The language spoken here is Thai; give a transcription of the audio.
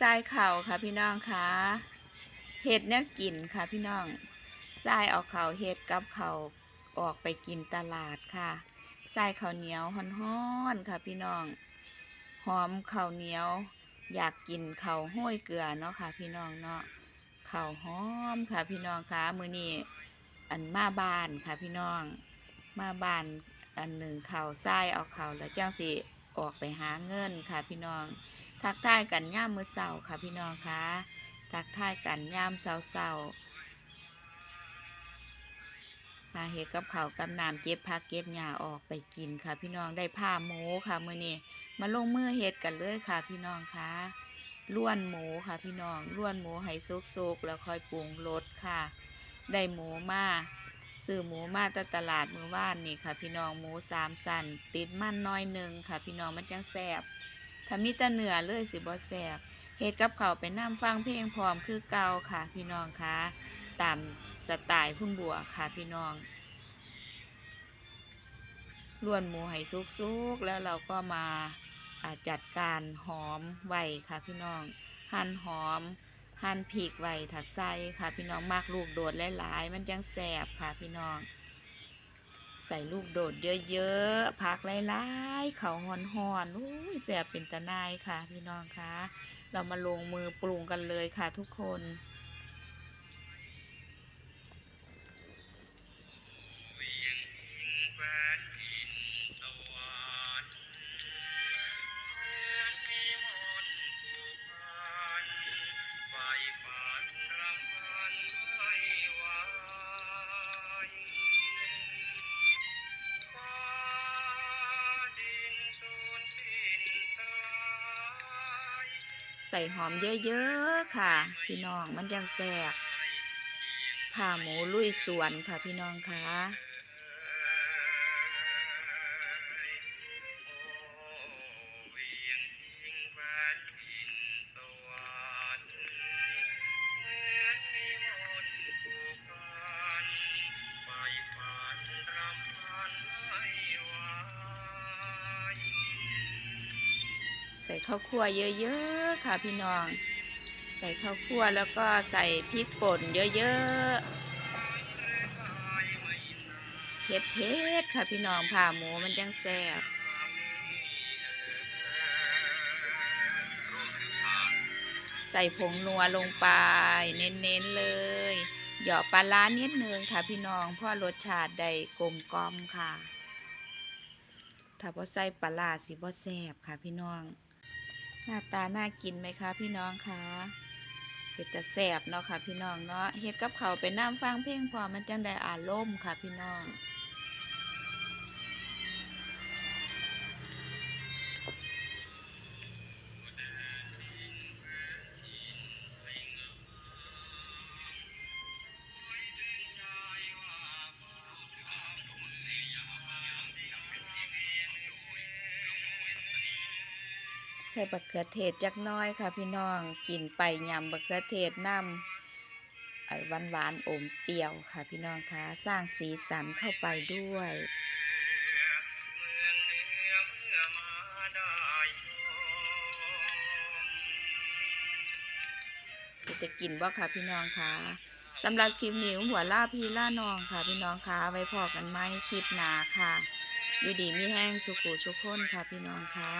ทรายเข่าค่ะพี่น้องคะเห็ดเนี่ยกินค่ะพี่น้องทรายเอาเข่าเห็ดกับเข่าออกไปกินตลาดค่ะทรายข้าวเหนียวฮ้อนๆค่ะพี่น้องหอมข้าวเหนียว อยากกินข้าวห้อยเกลือเนาะค่ะ พี่น้องเนาะข้าวหอมค่ะพี่น้องคะมือนี้อันมาบานค่ะพี่น้อง มาบานอันหนึ่งข้าวทรายเอาข้าวแล้วจังสิ ออกไปหาเงินค่ะพี่น้อง ทักทายกันย่ามมือเสาค่ะพี่น้องคะทักทายกันย่ามเสาเสาหาเห็ดกับเขากับน้ำเก็บผักเก็บหญ้าออกไปกินค่ะ พี่น้องได้ผ้าหมูค่ะมือนี้มาลงมือเห็ดกันเลยค่ะ พี่น้องคะล้วนหมูค่ะพี่น้องล้วนหมูให้สุกๆแล้วค่อยปรุงรสค่ะ ได้หมูมา ซื้อหมูมาจากตลาดมือว่านนี่ค่ะ พี่น้องหมูสามสันติดมันน้อยหนึ่งค่ะ พี่น้องมันจังแซบถ้ามีแต่เนื้อเลยสิบ่แซ่บเฮ็ดกับเขาวไปน้ำฟังเพลงพร้อมคือเก่าค่ะ พี่น้องคะตามสไตล์คุณบัวค่ะ พี่น้องล้วนหมูให้สุกๆแล้วเราก็มาอ่าจัดการหอมไว้ค่ะพี่น้องหั่นหอม หั่นพริกไว้ถัดใส่ค่ะ พี่น้องมากลูกโดดหลายๆ มันจังแสบค่ะพี่น้อง ใส่ลูกโดดเยอะๆผักหลายๆเขาหอนๆอุ้ยแสบเป็นตะนายค่ะ พี่น้องคะเรามาลงมือปรุงกันเลยค่ะทุกคน ใส่หอมเยอะๆค่ะ พี่น้องมันยังแซ่บผ่าหมูลุยสวนค่ะพี่น้องคะ ใส่ข้าวคั่วเยอะๆค่ะพี่น้อง ใส่ข้าวคั่วแล้วก็ใส่พริกป่นเยอะๆเผ็ดๆค่ะพี่น้องผ่าหมูมันจังแซ่บใส่ผงนัวลงไป เน้นๆเลยหยาะปลาร้านิดนึงค่ะพี่น้องเพราะรสชาติได้กลมกล่อมค่ะ ถ้าบ่ใส่ปลาร้าสิบ่แซ่บค่ะพี่น้อง หน้าตาน่ากินไหมคะพี่น้องคะเห็ดแต่แสบเนาะค่ะพี่น้องเนาะเฮ็ดกับเขาเป็นน้ำฟังเพลงพอมันจังได้อารมณ์ค่ะพี่น้อง ส่บักเขือเทศจักน้อยค่ะพี่น้องกินไปยำบักเขือเทศน้ำหวานหวานอมเปรี้ยวค่ะพี่น้องคะสร้างสีสันเข้าไปด้วยจะกินบ่ค่ะพี่น้องคะสำหรับคลิปนี้หัวล่าพี่ล่านองค่ะพี่น้องคะไว้พอกันไหมคลิปหนาค่ะ อยู่ดีมีแห้งสุขุสุขคนค่ะพี่น้องคะ